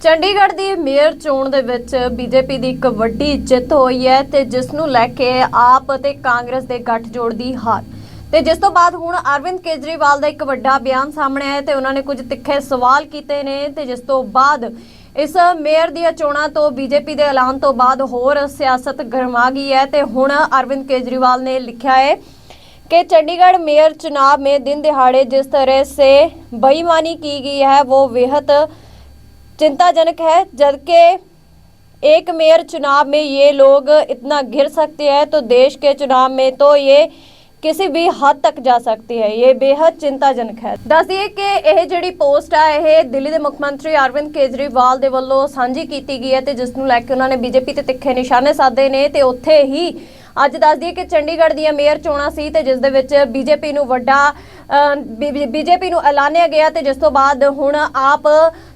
ਚੰਡੀਗੜ੍ਹ ਦੀ mayor ਚੋਣ ਦੇ ਵਿੱਚ ਬੀਜੇਪੀ ਦੀ ਇੱਕ ਵੱਡੀ ਜਿੱਤ ਹੋਈ ਹੈ ਤੇ ਜਿਸ ਨੂੰ ਲੈ ਕੇ ਆਪ ਅਤੇ ਕਾਂਗਰਸ ਦੇ ਗੱਠਜੋੜ ਦੀ ਹਾਰ ਤੇ ਜਿਸ ਤੋਂ ਬਾਅਦ ਹੁਣ ਅਰਵਿੰਦ ਕੇਜਰੀਵਾਲ ਦਾ ਇੱਕ ਵੱਡਾ ਬਿਆਨ ਸਾਹਮਣੇ ਆਇਆ ਤੇ ਉਹਨਾਂ ਨੇ ਕੁਝ ਤਿੱਖੇ ਸਵਾਲ ਕੀਤੇ ਨੇ ਤੇ ਜਿਸ ਤੋਂ ਬਾਅਦ ਇਸ ਮੇਅਰ ਦੀਆਂ ਚੋਣਾਂ ਤੋਂ ਬੀਜੇਪੀ ਦੇ ਐਲਾਨ ਤੋਂ ਬਾਅਦ ਹੋਰ ਸਿਆਸਤ ਗਰਮਾ ਗਈ ਹੈ ਤੇ ਹੁਣ ਅਰਵਿੰਦ ਕੇਜਰੀਵਾਲ ਨੇ ਲਿਖਿਆ ਹੈ कि चंडीगढ़ मेयर चुनाव में दिन दिहाड़े जिस तरह से बेईमानी की गई है वो बेहद चिंताजनक है जबकि एक मेयर चुनाव में ये लोग इतना गिर सकते हैं तो देश के चुनाव में तो ये ਕਿਸੇ ਵੀ ਹੱਦ ਤੱਕ ਜਾ ਸਕਦੀ ਹੈ। ਇਹ ਬੇहद ਚਿੰਤਾਜਨਕ ਹੈ। ਦੱਸ ਦਈਏ ਕਿ ਇਹ ਜਿਹੜੀ ਪੋਸਟ ਆ, ਇਹ ਦਿੱਲੀ ਦੇ ਮੁੱਖ ਮੰਤਰੀ ਅਰਵਿੰਦ ਕੇਜਰੀਵਾਲ ਦੇ ਵੱਲੋਂ ਸਾਂਝੀ ਕੀਤੀ ਗਈ ਹੈ ਤੇ ਜਿਸ ਨੂੰ ਲੈ ਕੇ ਉਹਨਾਂ ਨੇ ਬੀਜੇਪੀ ਤੇ ਤਿੱਖੇ ਨਿਸ਼ਾਨੇ ਸਾਧੇ ਨੇ ਤੇ ਉੱਥੇ ਹੀ ਅੱਜ ਦੱਸ ਦਈਏ ਕਿ ਚੰਡੀਗੜ੍ਹ ਦੀਆਂ ਮੇਅਰ ਚੋਣਾਂ ਸੀ ਤੇ ਜਿਸ ਦੇ ਵਿੱਚ ਬੀਜੇਪੀ ਨੂੰ ਵੱਡਾ ਬੀਜੇਪੀ ਨੂੰ ਐਲਾਨਿਆ ਗਿਆ ਤੇ ਜਿਸ ਤੋਂ ਬਾਅਦ ਹੁਣ ਆਪ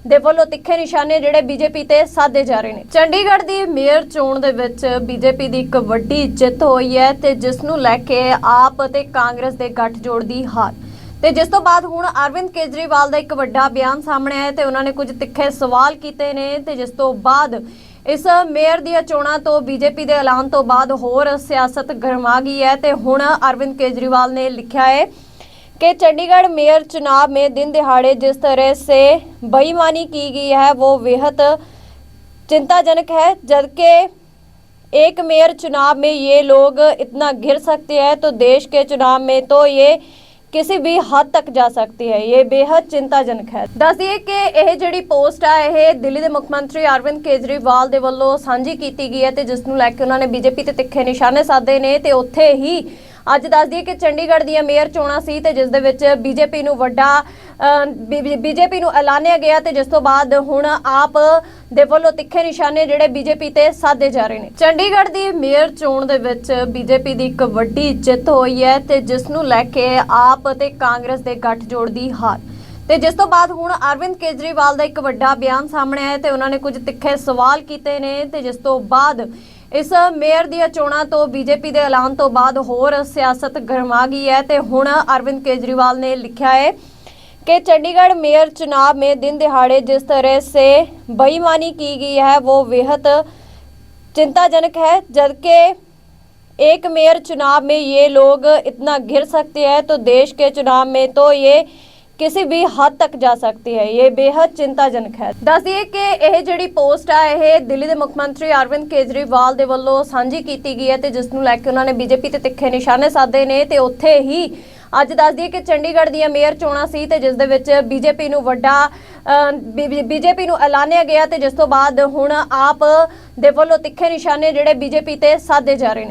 ਦੇ ਵੱਲੋਂ ਤਿੱਖੇ ਨਿਸ਼ਾਨੇ ਜਿਹੜੇ ਬੀਜੇਪੀ ਤੇ ਸਾਧੇ ਜਾ ਰਹੇ ਨੇ। ਚੰਡੀਗੜ੍ਹ ਦੀ ਮੇਅਰ ਚੋਣ ਦੇ ਵਿੱਚ ਬੀਜੇਪੀ ਦੀ ਇੱਕ ਵੱਡੀ ਜਿੱਤ ਹੋਈ ਹੈ ਤੇ ਜਿਸ ਨੂੰ ਲੈ ਕੇ ਆਪ ਅਤੇ ਕਾਂਗਰਸ ਦੇ ਗੱਠਜੋੜ ਦੀ ਹਾਰ। ਤੇ ਜਿਸ ਤੋਂ ਬਾਅਦ ਹੁਣ ਅਰਵਿੰਦ ਕੇਜਰੀਵਾਲ ਦਾ ਇੱਕ ਵੱਡਾ ਬਿਆਨ ਸਾਹਮਣੇ ਆਇਆ ਤੇ ਉਹਨਾਂ ਨੇ ਕੁਝ ਤਿੱਖੇ ਸਵਾਲ ਕੀਤੇ ਨੇ ਤੇ ਜਿਸ ਤੋਂ ਬਾਅਦ ਇਸ ਮੇਅਰ ਦੀਆਂ ਚੋਣਾਂ ਤੋਂ ਬੀਜੇਪੀ ਦੇ ਐਲਾਨ ਤੋਂ ਬਾਅਦ ਹੋਰ ਸਿਆਸਤ ਗਰਮਾ ਗਈ ਹੈ ਤੇ ਹੁਣ ਅਰਵਿੰਦ ਕੇਜਰੀਵਾਲ ਨੇ ਲਿਖਿਆ ਹੈ कि चंडीगढ़ मेयर चुनाव में दिन दिहाड़े जिस तरह से बेईमानी की गई है वो बेहद चिंताजनक है जबकि एक मेयर चुनाव में ये लोग इतना घिर सकते हैं तो देश के चुनाव में तो ये ਕਿਸੇ ਵੀ ਹੱਦ ਤੱਕ ਜਾ ਸਕਦੀ ਹੈ। ਇਹ ਬੇहद ਚਿੰਤਾਜਨਕ ਹੈ। ਦੱਸ ਦਈਏ ਕਿ ਇਹ ਜਿਹੜੀ ਪੋਸਟ ਆ, ਇਹ ਦਿੱਲੀ ਦੇ ਮੁੱਖ ਮੰਤਰੀ ਅਰਵਿੰਦ ਕੇਜਰੀਵਾਲ ਦੇ ਵੱਲੋਂ ਸਾਂਝੀ ਕੀਤੀ ਗਈ ਹੈ ਤੇ ਜਿਸ ਨੂੰ ਲੈ ਕੇ ਉਹਨਾਂ ਨੇ ਬੀਜੇਪੀ ਤੇ ਤਿੱਖੇ ਨਿਸ਼ਾਨੇ ਸਾਧੇ ਨੇ ਤੇ ਉੱਥੇ ਹੀ ਅੱਜ ਦੱਸ ਦਈਏ ਕਿ ਚੰਡੀਗੜ੍ਹ ਦੀਆਂ ਮੇਅਰ ਚੋਣਾਂ ਸੀ ਤੇ ਜਿਸ ਦੇ ਵਿੱਚ ਬੀਜੇਪੀ ਨੂੰ ਵੱਡਾ ਬੀਜੇਪੀ ਨੂੰ ਐਲਾਨਿਆ ਗਿਆ ਤੇ ਜਿਸ ਤੋਂ ਬਾਅਦ ਹੁਣ ਆਪ ਦੇ ਵੱਲੋਂ ਤਿੱਖੇ ਨਿਸ਼ਾਨੇ ਜਿਹੜੇ ਬੀਜੇਪੀ ਤੇ ਸਾਧੇ ਜਾ ਰਹੇ ਨੇ। ਚੰਡੀਗੜ੍ਹ ਦੀ ਮੇਅਰ ਚੋਣ ਦੇ ਵਿੱਚ ਬੀਜੇਪੀ ਦੀ ਇੱਕ ਵੱਡੀ ਜਿੱਤ ਹੋਈ ਹੈ ਤੇ ਜਿਸ ਨੂੰ ਲੈ ਕੇ ਆਪ ਅਤੇ ਕਾਂਗਰਸ ਦੇ ਗੱਠਜੋੜ ਦੀ ਹਾਰ। ਤੇ ਜਿਸ ਤੋਂ ਬਾਅਦ ਹੁਣ ਅਰਵਿੰਦ ਕੇਜਰੀਵਾਲ ਦਾ ਇੱਕ ਵੱਡਾ ਬਿਆਨ ਸਾਹਮਣੇ ਆਇਆ ਤੇ ਉਹਨਾਂ ਨੇ ਕੁਝ ਤਿੱਖੇ ਸਵਾਲ ਕੀਤੇ ਨੇ ਤੇ ਜਿਸ ਤੋਂ ਬਾਅਦ ਇਸ ਮੇਅਰ ਦੀਆਂ ਚੋਣਾਂ ਤੋਂ ਬੀਜੇਪੀ ਦੇ ਐਲਾਨ ਤੋਂ ਬਾਅਦ ਹੋਰ ਸਿਆਸਤ ਗਰਮਾ ਗਈ ਹੈ ਤੇ ਹੁਣ ਅਰਵਿੰਦ ਕੇਜਰੀਵਾਲ ਨੇ ਲਿਖਿਆ ਹੈ कि चंडीगढ़ मेयर चुनाव में दिन दिहाड़े जिस तरह से बेईमानी की गई है वो बेहद चिंताजनक है जबकि एक मेयर चुनाव में ये लोग इतना घिर सकते हैं तो देश के चुनाव में तो ये ਕਿਸੇ ਵੀ ਹੱਦ ਤੱਕ ਜਾ ਸਕਦੀ ਹੈ। ਇਹ ਬੇहद ਚਿੰਤਾਜਨਕ ਹੈ। ਦੱਸਿਏ ਕਿ ਇਹ ਜਿਹੜੀ ਪੋਸਟ ਆ, ਇਹ ਦਿੱਲੀ ਦੇ ਮੁੱਖ ਮੰਤਰੀ ਅਰਵਿੰਦ ਕੇਜਰੀਵਾਲ ਦੇ ਵੱਲੋਂ ਸਾਂਝੀ ਕੀਤੀ ਗਈ ਹੈ ਤੇ ਜਿਸ ਨੂੰ ਲੈ ਕੇ ਉਹਨਾਂ ਨੇ ਬੀਜੇਪੀ ਤੇ ਤਿੱਖੇ ਨਿਸ਼ਾਨੇ ਸਾਧੇ ਨੇ ਤੇ ਉੱਥੇ ਹੀ ਅੱਜ ਦੱਸ ਦਈਏ ਕਿ ਚੰਡੀਗੜ੍ਹ ਦੀਆਂ ਮੇਅਰ ਚੋਣਾਂ ਸੀ ਤੇ ਜਿਸ ਦੇ ਵਿੱਚ ਬੀਜੇਪੀ ਨੂੰ ਵੱਡਾ ਬੀਜੇਪੀ ਨੂੰ ਐਲਾਨਿਆ ਗਿਆ ਤੇ ਜਿਸ ਤੋਂ ਬਾਅਦ ਹੁਣ ਆਪ ਦੇ ਵੱਲੋਂ ਤਿੱਖੇ ਨਿਸ਼ਾਨੇ ਜਿਹੜੇ ਬੀਜੇਪੀ ਤੇ ਸਾਧੇ ਜਾ ਰਹੇ ਨੇ।